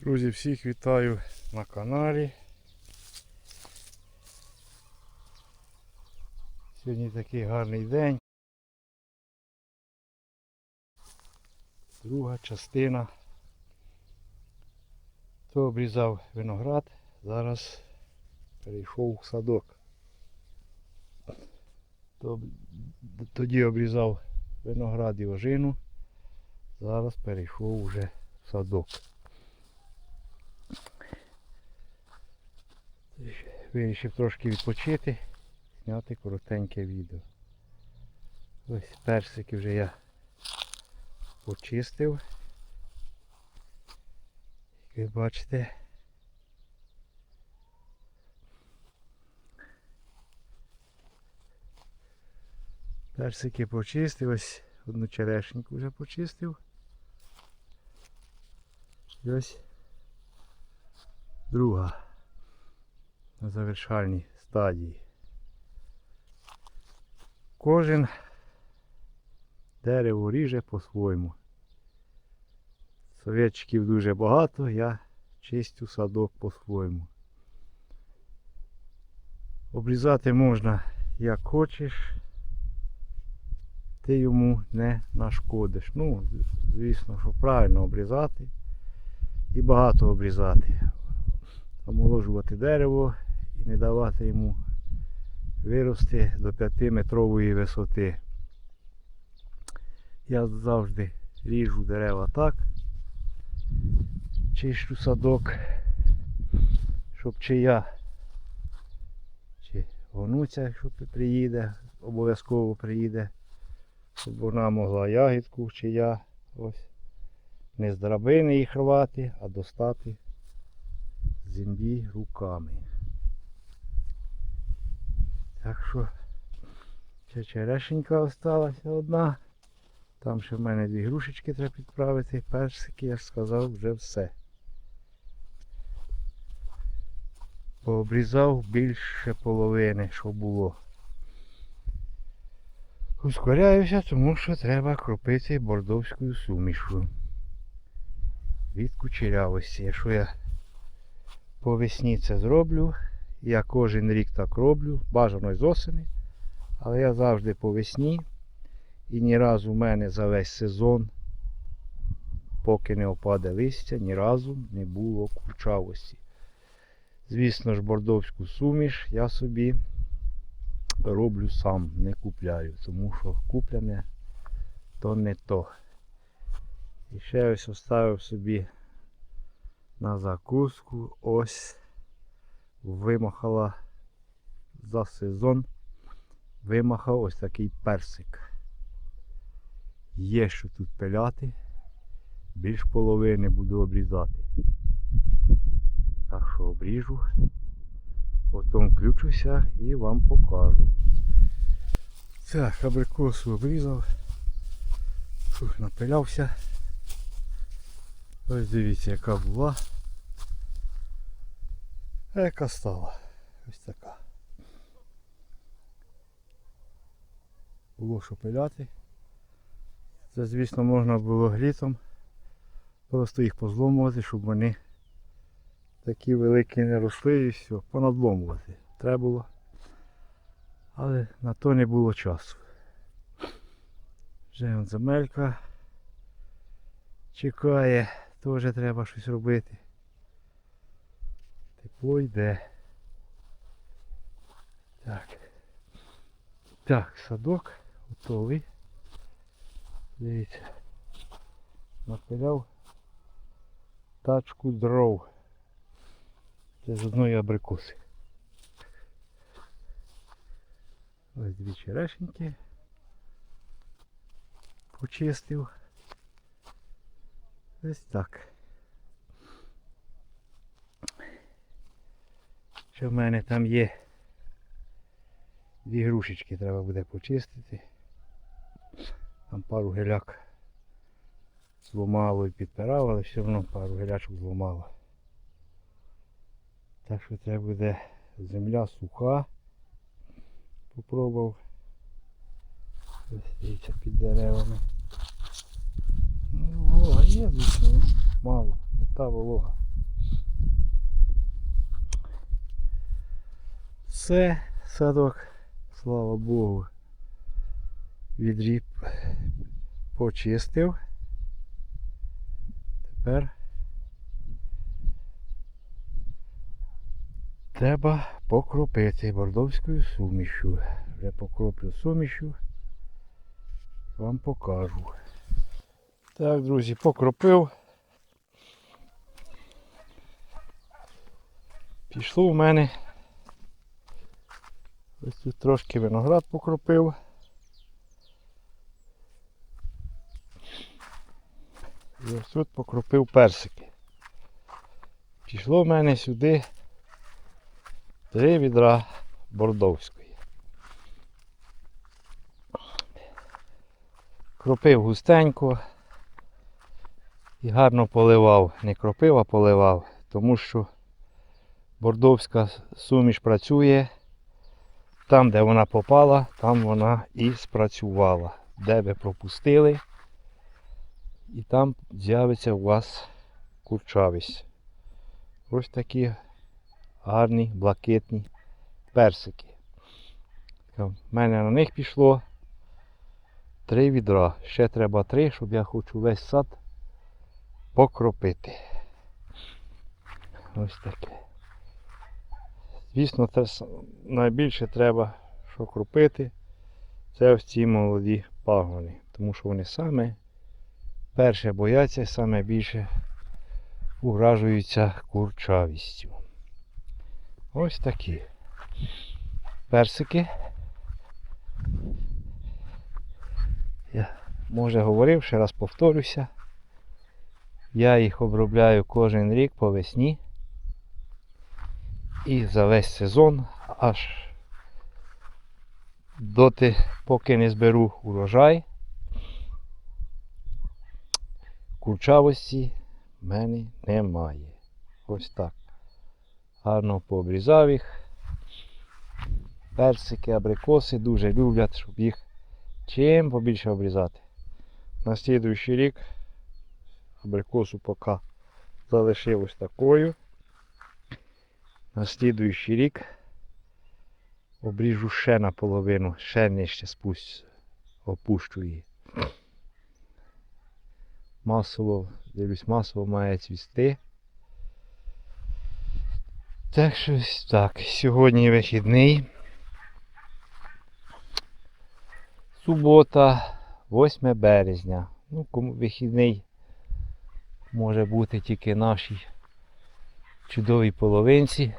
Друзі, всіх вітаю на каналі. Сьогодні такий гарний день. Друга частина. То обрізав виноград, зараз перейшов в садок. То- Тоді обрізав виноград і ожину, зараз перейшов вже в садок. Вирішив трошки відпочити, зняти коротеньке відео. Ось персики вже я почистив. Як ви бачите. Персики почистив, ось одну черешеньку вже почистив. І ось друга на завершальній стадії. Кожен дерево ріже по-своєму. Советчиків дуже багато, я чистю садок по-своєму. Обрізати можна як хочеш, ти йому не нашкодиш. Ну, звісно, що правильно обрізати і багато обрізати. Омоложувати дерево і не давати йому вирости до 5-метрової висоти. Я завжди ріжу дерева так, чищу садок, щоб чи я, чи гонуця, якщо приїде, обов'язково приїде, щоб вона могла ягідку, чи я ось не з драбини їх рвати, а достати землі руками. Так що ще черешенька осталася одна. Там ще в мене дві грушечки треба підправити. Персики, я ж сказав, вже все. Пообрізав більше половини, що було. Ускоряюся, тому що треба кропити бордовською сумішю. Від кучерявості. Якщо я по весні це зроблю, я кожен рік так роблю, бажано з осені, але я завжди по весні і ні разу в мене за весь сезон, поки не опаде листя, ні разу не було курчавості. Звісно ж, бордовську суміш я собі роблю сам, не купляю, тому що купляне то не то. І ще ось оставив собі на закуску ось вимахала за сезон. Вимахав ось такий персик. Є що тут пиляти. Більш половини буду обрізати. Так що обріжу, потім включуся і вам покажу. Так, абрикосу обрізав. Фух, напилявся. Ось дивіться, яка була. Яка стала. Ось така. Було що пиляти. Це, звісно, можна було літом просто їх позломувати, щоб вони такі великі не росли і все, понадломувати. Треба було. Але на то не було часу. Вже земелька чекає, теж треба щось робити. Тепло йде. Так. Так, садок готовий. Дивіться. Напиляв тачку дров. Це з одної абрикоси. Ось дві черешеньки. Почистив. Ось так. Ще в мене там є дві грушечки треба буде почистити. Там пару геляк зламало і підпирав, але все одно пару гелячок зламало. Так що треба буде земля суха. Попробував. Дивіться під деревами. Ну, волога є, звісно, ну, мало, не та волога. Все, садок, слава Богу, відріб почистив. Тепер треба покропити бордовською сумішю. Вже покроплю сумішю. Вам покажу. Так, друзі, покропив. Пішло в мене. Ось тут трошки виноград покропив. І ось тут покропив персики. Пішло в мене сюди три відра бордовської. Кропив густенько і гарно поливав. Не кропив, а поливав, тому що бордовська суміш працює. Там, де вона попала, там вона і спрацювала. Де ви пропустили, і там з'явиться у вас курчавість. Ось такі гарні, блакитні персики. У мене на них пішло три відра. Ще треба три, щоб я хочу весь сад покропити. Ось таке. Звісно, це найбільше треба, що кропити, це ось ці молоді пагони. Тому що вони саме перше бояться, саме більше уражуються курчавістю. Ось такі персики. Я може говорив, ще раз повторюся. Я їх обробляю кожен рік по весні. І за весь сезон аж доти, поки не зберу урожай. Курчавості в мене немає. Ось так. Гарно пообрізав їх. Персики, абрикоси дуже люблять, щоб їх чим побільше обрізати. На рік абрикосу поки залишив ось такою. На рік обріжу ще наполовину, ще нижче спусть, опущу її. Масово, дивлюсь, масово має цвісти. Так що так. Сьогодні вихідний. Субота, 8 березня. Ну, кому вихідний може бути тільки нашій чудовій половинці.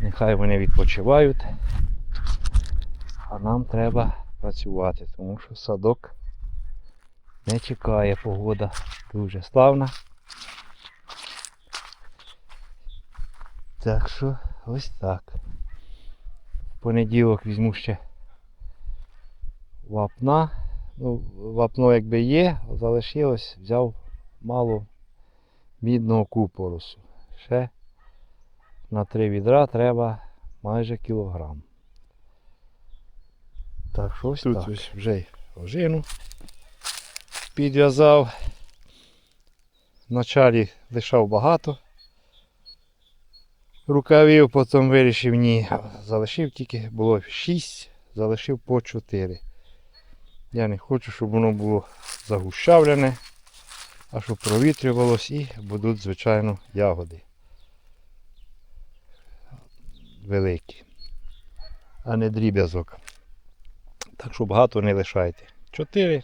Нехай вони відпочивають. А нам треба працювати, тому що садок не чекає погода. Дуже славна. Так що ось так. В понеділок візьму ще вапна. Ну, вапно якби є, залишилось, взяв мало мідного купорусу. Ще на три відра треба майже кілограм. Так що ось Тут так. ось вже й ожину підв'язав. Вначалі лишав багато рукавів, потім вирішив ні. Залишив тільки, було 6, залишив по 4. Я не хочу, щоб воно було загущавлене, а щоб провітрювалось і будуть, звичайно, ягоди. Великі, а не дріб'язок. Так що багато не лишайте. 4.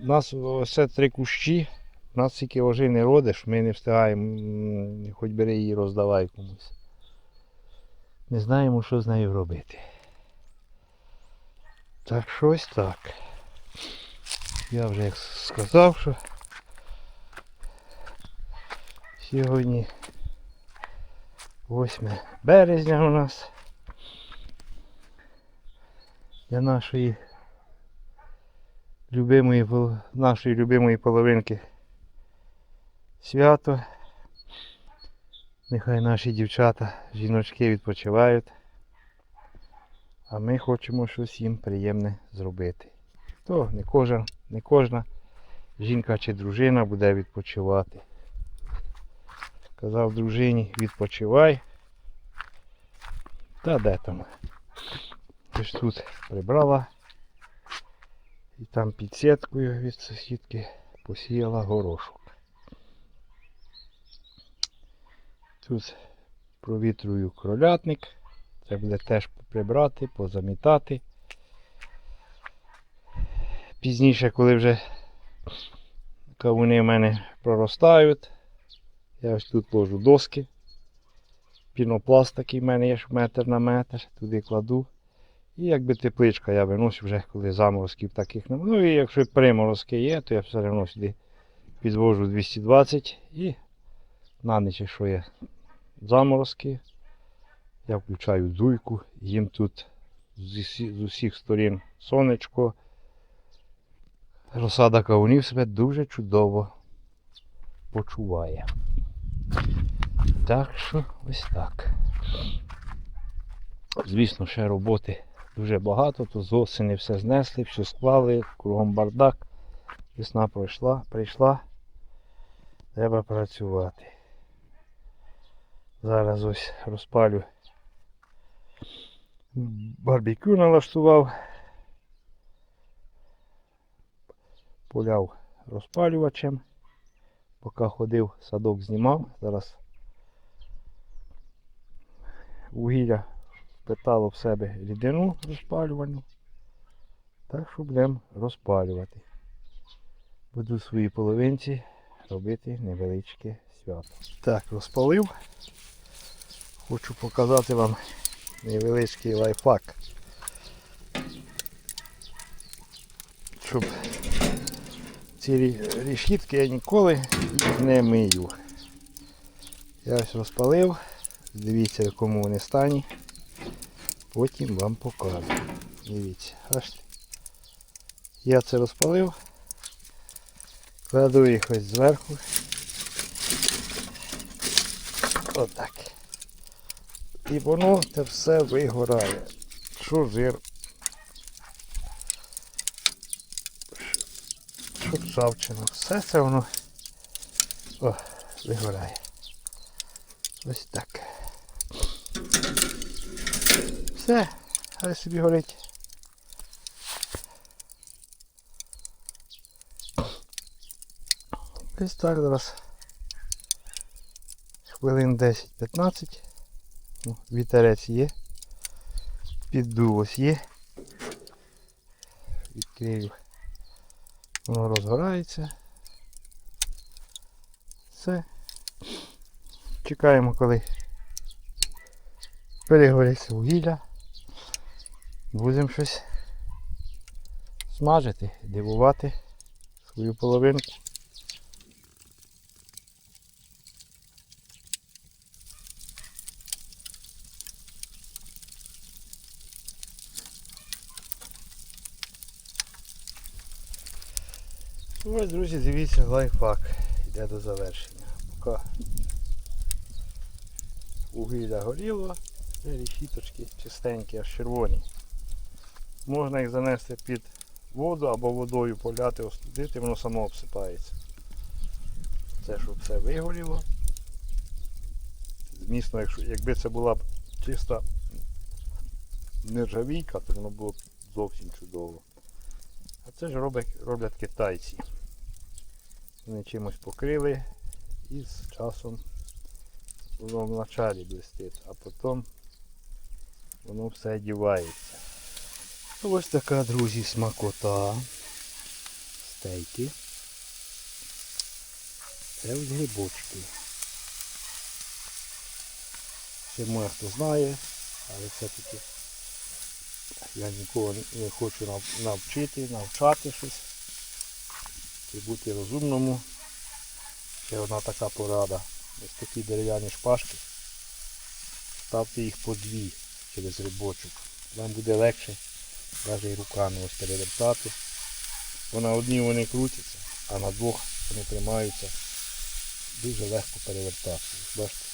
У нас ось три кущі. У нас тільки ожини родиш, ми не встигаємо, хоч бери її роздавай комусь. Не знаємо, що з нею робити. Так що ось так. Я вже як сказав, що сьогодні 8 березня у нас для нашої любимої, нашої любимої половинки свято. Нехай наші дівчата, жіночки відпочивають. А ми хочемо щось їм приємне зробити. То не кожна, не кожна жінка чи дружина буде відпочивати. Казав дружині, відпочивай, Та де там? Ж тут прибрала. І там під сіткою від сусідки посіяла горошок. Тут провітрую кролятник. Треба буде теж прибрати, позамітати. Пізніше, коли вже кавуни в мене проростають, я ось тут ложу доски. Пінопласт такий в мене є метр на метр, туди кладу. І якби тепличка я виношу вже, коли заморозків таких немає. Ну і якщо приморозки є, то я все одно сюди підвожу 220 і на ніч, якщо є заморозки, я включаю дуйку, їм тут з усі- з усіх сторін сонечко. Розсада кавунів себе дуже чудово почуває. Так що ось так. Звісно, ще роботи дуже багато, то з осені все знесли, все склали, кругом бардак. Весна пройшла, прийшла. Треба працювати. Зараз ось розпалю. Барбекю налаштував. Поляв розпалювачем. Поки ходив, садок знімав. Зараз вугілля впитало в себе рідину розпалювальну. Так що будемо розпалювати. Буду в своїй половинці робити невеличке свято. Так, розпалив. Хочу показати вам невеличкий лайфхак. Щоб ці решітки я ніколи їх не мию. Я ось розпалив. Дивіться, в якому вони стані. Потім вам покажу. Дивіться, бачите. Я це розпалив. Кладу їх ось зверху. Отак. І воно це все вигорає. Що жир. Що ржавчина. Все це воно о, вигорає. Ось так. Все, хай собі горить. Ось так зараз. Хвилин 10-15. Ну, вітерець є. Піддув ось є. Відкрию. Воно розгорається. Все. Чекаємо, коли перегориться вугілля. Будемо щось смажити, дивувати свою половинку. Ось, друзі, дивіться, лайфхак йде до завершення. Поки вугілля горіло, це решіточки чистенькі, аж червоні. Можна їх занести під воду або водою поляти, остудити, воно само обсипається. Це щоб все вигоріло. Звісно, якщо, якби це була б чиста нержавійка, то воно було б зовсім чудово. А це ж роблять, роблять китайці. Вони чимось покрили і з часом воно вначалі блистить, а потім воно все дівається. Ось така, друзі, смакота. Стейки. Це ось грибочки. Ще моє хто знає, але все-таки я нікого не хочу навчити, навчати щось. І бути розумному. Ще одна така порада. Ось такі дерев'яні шпажки. Ставте їх по дві через рибочок. Вам буде легше навіть руками ось перевертати. Бо на одній вони крутяться, а на двох вони тримаються. Дуже легко перевертати. Бачите?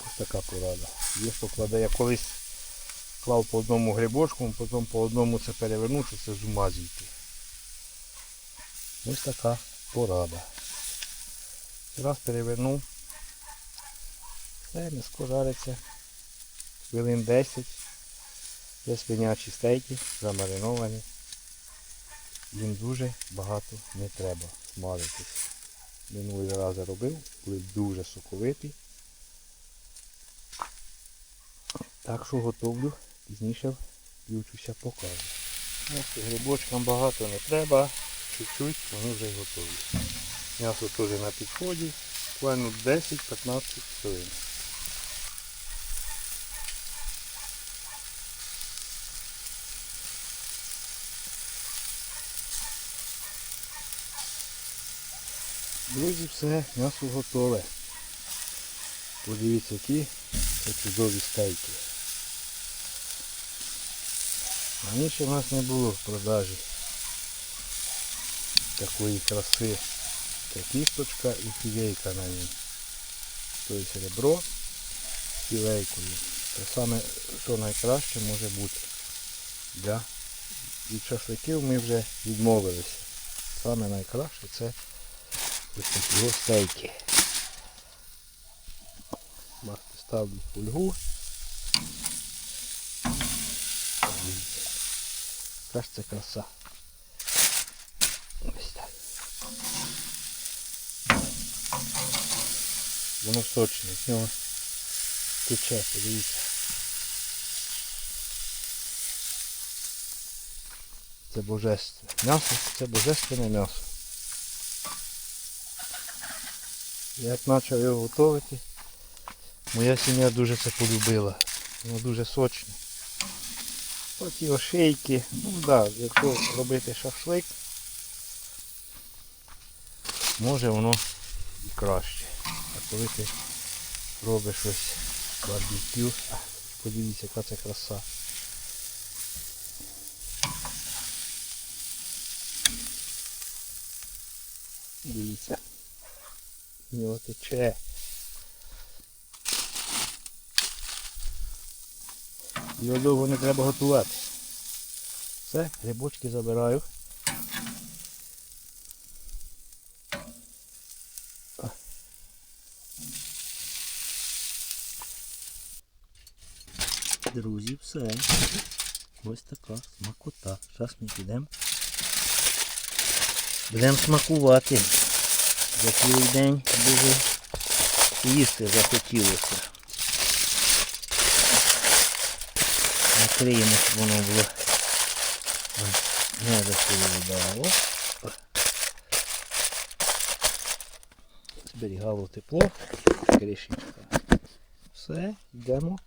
Ось така порада. Є хто кладе, я колись клав по одному грибочку, потім по одному це перевернув, що це з ума зійти. Ось така порада. Раз перевернув, Все, м'яско жариться. Хвилин 10. Це свинячі стейки, замариновані. Їм дуже багато не треба смажитись. Минулий раз робив, були дуже соковиті. Так що готовлю, пізніше включуся покажу. Ось грибочкам багато не треба, чуть-чуть вони вже готові. М'ясо теж на підході, буквально 10-15 хвилин. Друзі, все, м'ясо готове. Подивіться, які це чудові стейки. Раніше в нас не було в продажі такої краси. Це кісточка і філейка на ній. Тобто ребро з філейкою. Це саме, що найкраще може бути. Для від шашликів ми вже відмовилися. Саме найкраще це ось такі стейки. Ставлю фольгу. Дивіться. Яка ж це краса. Ось так. Воно сочне, з тече, подивіться. Це божественне. М'ясо це божественне м'ясо. Як почав його готувати, моя сім'я дуже це полюбила. Воно дуже сочне. Оці ошейки. Ну так, да, якщо робити шашлик, може воно і краще. А коли ти робиш ось барбекю, подивіться, яка це краса. Дивіться. В нього тече. Його довго не треба готувати. Все, грибочки забираю. Друзі, все. Ось така смакота. Зараз ми підемо. Будемо смакувати. За цілий день дуже їсти захотілося. Накриємо, щоб воно було не розповідало. Зберігало тепло. Кришечка. Все, йдемо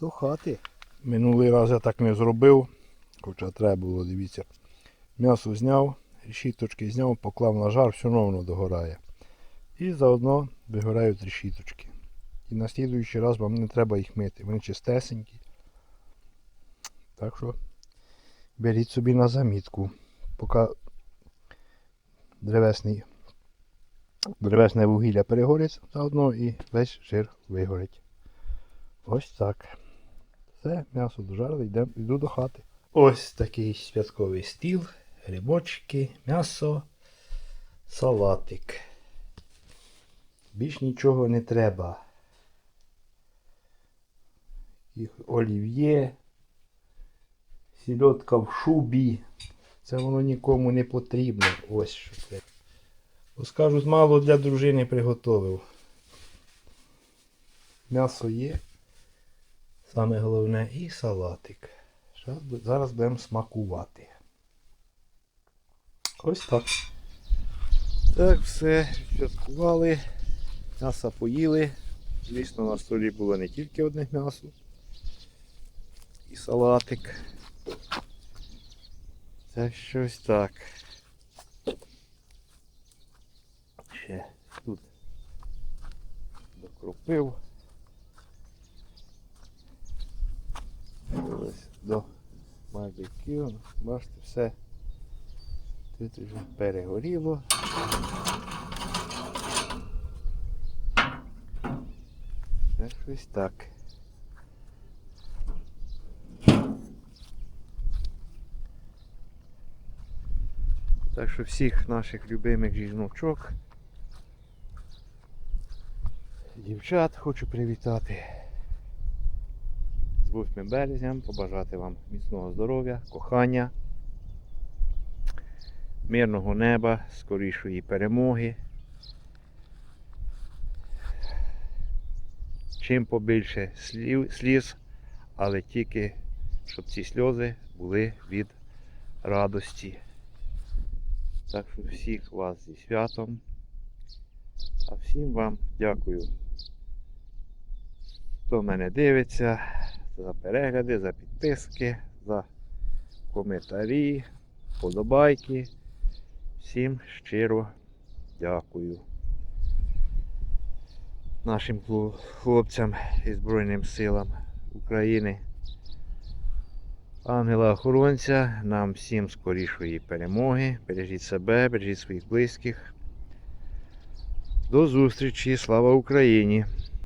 до хати. Минулий раз я так не зробив, хоча треба було, дивіться. М'ясо зняв, решіточки зняв, поклав на жар, все одно воно догорає. І заодно вигорають решіточки. І на слідуючий раз вам не треба їх мити. Вони чистесенькі. Так що беріть собі на замітку. Поки древесний, древесне вугілля перегорить заодно і весь жир вигорить. Ось так. Все, м'ясо дожарили, йдемо, йду до хати. Ось такий святковий стіл, грибочки, м'ясо, салатик. Більш нічого не треба. Їх олів'є, сільотка в шубі. Це воно нікому не потрібно. Ось що це. Бо скажуть, мало для дружини приготовив. М'ясо є. Саме головне і салатик. Зараз будемо смакувати. Ось так. Так, все, святкували. М'ясо поїли. Звісно, на столі було не тільки одне м'ясо. І салатик. Це щось так. Ще тут докропив. Ось до барбекю. Бачите, все тут вже перегоріло. Це щось так. Так що всіх наших любимих жіночок дівчат хочу привітати. З 8 березням побажати вам міцного здоров'я, кохання, мирного неба, скорішої перемоги. Чим побільше сліз, але тільки щоб ці сльози були від радості. Так що всіх вас зі святом. А всім вам дякую, хто мене дивиться, за перегляди, за підписки, за коментарі, подобайки. Всім щиро дякую. Нашим хлопцям і Збройним силам України. Ангела охоронця, нам всім скорішої перемоги. Бережіть себе, бережіть своїх близьких. До зустрічі, слава Україні!